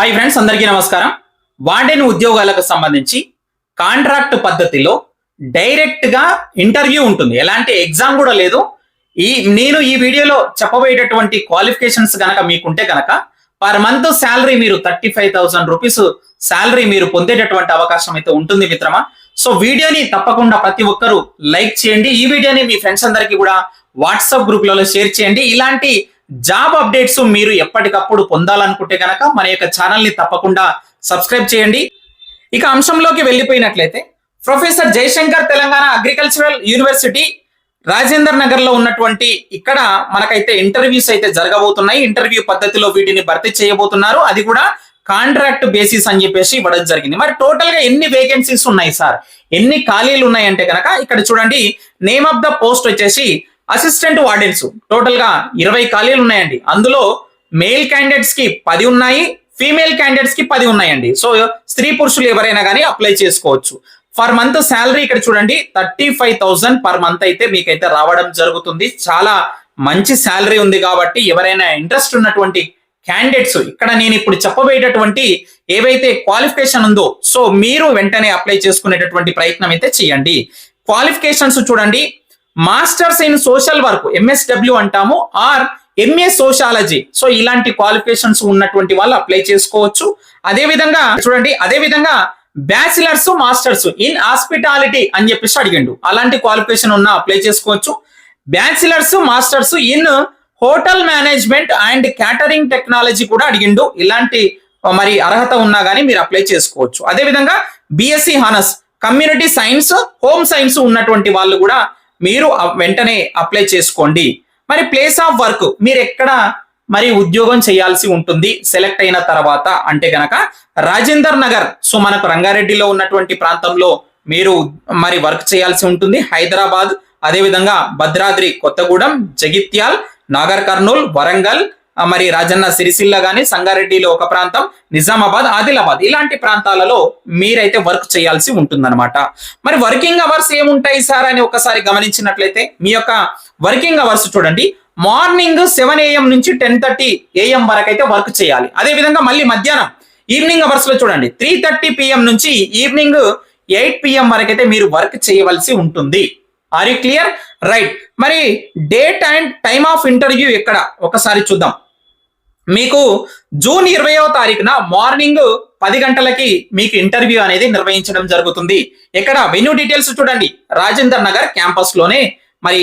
Hi friends అందరికీ నమస్కారం. Warden ఉద్యోగాలకు సంబంధించి కాంట్రాక్ట్ పద్ధతిలో డైరెక్ట్గా ఇంటర్వ్యూ ఉంటుంది. ఎలాంటి ఎగ్జామ్ కూడా లేదు. ఈ నేను ఈ వీడియోలో చెప్పబోయేటటువంటి క్వాలిఫికేషన్స్ గనక మీకుంటే గనక పర్ మంత్ శాలరీ మీరు thirty five thousand rupees salary మీరు పొందేటటువంటి అవకాశం అయితే ఉంటుంది మిత్రమా. సో వీడియోని తప్పకుండా ప్రతి ఒక్కరూ లైక్ చేయండి. ఈ వీడియోని మీ ఫ్రెండ్స్ అందరికీ కూడా వాట్సాప్ గ్రూప్లలో షేర్ చేయండి. ఇలాంటి జాబ్ అప్డేట్స్ మీరు ఎప్పటికప్పుడు పొందాలనుకుంటే కనుక మన యొక్క ఛానల్ని తప్పకుండా సబ్స్క్రైబ్ చేయండి. ఇక అంశంలోకి వెళ్ళిపోయినట్లయితే professor Jayashankar Telangana agricultural university Rajender నగర్లో ఉన్నటువంటి ఇక్కడ మనకైతే ఇంటర్వ్యూస్ అయితే జరగబోతున్నాయి. ఇంటర్వ్యూ పద్ధతిలో వీటిని భర్తీ చేయబోతున్నారు. అది కూడా కాంట్రాక్ట్ బేసిస్ అని చెప్పేసి ఇవ్వడం జరిగింది. మరి టోటల్గా ఎన్ని వేకెన్సీస్ ఉన్నాయి సార్? ఎన్ని ఖాళీలు ఉన్నాయంటే కనుక ఇక్కడ చూడండి నేమ్ ఆఫ్ ద పోస్ట్ వచ్చేసి అసిస్టెంట్ వార్డెన్స్ టోటల్గా ఇరవై ఖాళీలు ఉన్నాయండి. అందులో మేల్ క్యాండిడేట్స్కి పది ఉన్నాయి ఫీమేల్ క్యాండిడేట్స్కి పది ఉన్నాయండి. సో స్త్రీ పురుషులు ఎవరైనా కానీ అప్లై చేసుకోవచ్చు. పర్ మంత్ శాలరీ ఇక్కడ చూడండి thirty five thousand per month అయితే మీకైతే రావడం జరుగుతుంది. చాలా మంచి శాలరీ ఉంది కాబట్టి ఎవరైనా ఇంట్రెస్ట్ ఉన్నటువంటి క్యాండిడేట్స్ ఇక్కడ నేను ఇప్పుడు చెప్పబోయేటటువంటి ఏవైతే క్వాలిఫికేషన్ ఉందో సో మీరు వెంటనే అప్లై చేసుకునేటటువంటి ప్రయత్నం అయితే చేయండి. క్వాలిఫికేషన్స్ చూడండి masters in social work MSW అంటాము ఆర్ ఎంఏ సోషాలజీ. సో ఇలాంటి క్వాలిఫికేషన్స్ ఉన్నటువంటి వాళ్ళు అప్లై చేసుకోవచ్చు. అదే విధంగా చూడండి అదే విధంగా బ్యాచిలర్స్ మాస్టర్స్ ఇన్ హాస్పిటాలిటీ అని చెప్పేసి అడిగిండు. అలాంటి క్వాలిఫికేషన్ ఉన్న అప్లై చేసుకోవచ్చు. Bachelors masters in hotel management and catering technology కూడా అడిగిండు. ఇలాంటి మరి అర్హత ఉన్నా కానీ మీరు అప్లై చేసుకోవచ్చు. అదే విధంగా BSc honours community science home science ఉన్నటువంటి వాళ్ళు కూడా మీరు వెంటనే అప్లై చేసుకోండి. మరి ప్లేస్ ఆఫ్ వర్క్ మీరు ఎక్కడ మరి ఉద్యోగం చేయాల్సి ఉంటుంది? సెలెక్ట్ అయిన తర్వాత అంటే గనక రాజేందర్ నగర్. సో మనకు రంగారెడ్డిలో ఉన్నటువంటి ప్రాంతంలో మీరు మరి వర్క్ చేయాల్సి ఉంటుంది. హైదరాబాద్ అదేవిధంగా భద్రాద్రి కొత్తగూడెం జగిత్యాల్ నాగర్ కర్నూల్ వరంగల్ మరి రాజన్న సిరిసిల్ల గాని సంగారెడ్డిలో ఒక ప్రాంతం నిజామాబాద్ ఆదిలాబాద్. ఇలాంటి ప్రాంతాలలో మీరైతే వర్క్ చేయాల్సి ఉంటుందన్నమాట. మరి వర్కింగ్ అవర్స్ ఏముంటాయి సార్ అని ఒకసారి గమనించినట్లయితే మీ యొక్క వర్కింగ్ అవర్స్ చూడండి. మార్నింగ్ సెవెన్ ఏఎం నుంచి టెన్ థర్టీ ఏఎం వరకు అయితే వర్క్ చేయాలి. అదే విధంగా మళ్ళీ మధ్యాహ్నం ఈవినింగ్ అవర్స్లో చూడండి. త్రీ థర్టీ పిఎం నుంచి ఈవినింగ్ ఎయిట్ పిఎం వరకు అయితే మీరు వర్క్ చేయవలసి ఉంటుంది. Are you clear? రైట్. మరి date and time of interview ఎక్కడ? ఒకసారి చూద్దాం. మీకు జూన్ ఇరవయో తారీఖున మార్నింగ్ పది గంటలకి మీకు ఇంటర్వ్యూ అనేది నిర్వహించడం జరుగుతుంది. ఎక్కడ వెన్యూ డీటెయిల్స్ చూడండి. రాజేందర్ నగర్ క్యాంపస్లోనే మరి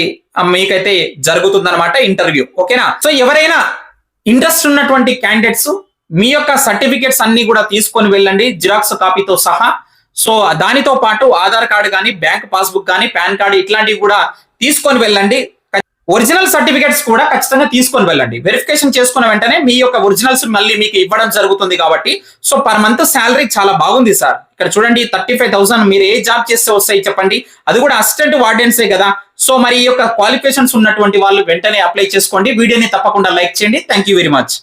మీకైతే జరుగుతుందన్నమాట ఇంటర్వ్యూ. ఓకేనా? సో ఎవరైనా ఇంట్రెస్ట్ ఉన్నటువంటి క్యాండిడేట్స్ మీ యొక్క సర్టిఫికేట్స్ అన్ని కూడా తీసుకొని వెళ్ళండి జిరాక్స్ కాపీతో సహా. సో దానితో పాటు ఆధార్ కార్డు కానీ బ్యాంక్ పాస్బుక్ కానీ పాన్ కార్డు ఇట్లాంటివి కూడా తీసుకొని వెళ్ళండి. ఒరిజినల్ సర్టిఫికేట్స్ కూడా ఖచ్చితంగా తీసుకొని వెళ్ళండి. వెరిఫికేషన్ చేసుకున్న వెంటనే మీ యొక్క ఒరిజినల్స్ మళ్ళీ మీకు ఇవ్వడం జరుగుతుంది కాబట్టి సో పర్ మంత్ శాలరీ చాలా బాగుంది సార్. ఇక్కడ చూడండి థర్టీ ఫైవ్ థౌసండ్ మీరు ఏ జాబ్ చేస్తే వస్తాయి చెప్పండి. అది కూడా అసిస్టెంట్ వార్డెన్సే కదా. సో మరి ఈ యొక్క క్వాలిఫికేషన్స్ ఉన్నటువంటి వాళ్ళు వెంటనే అప్లై చేసుకోండి. వీడియోని తప్పకుండా లైక్ చేయండి. Thank you very much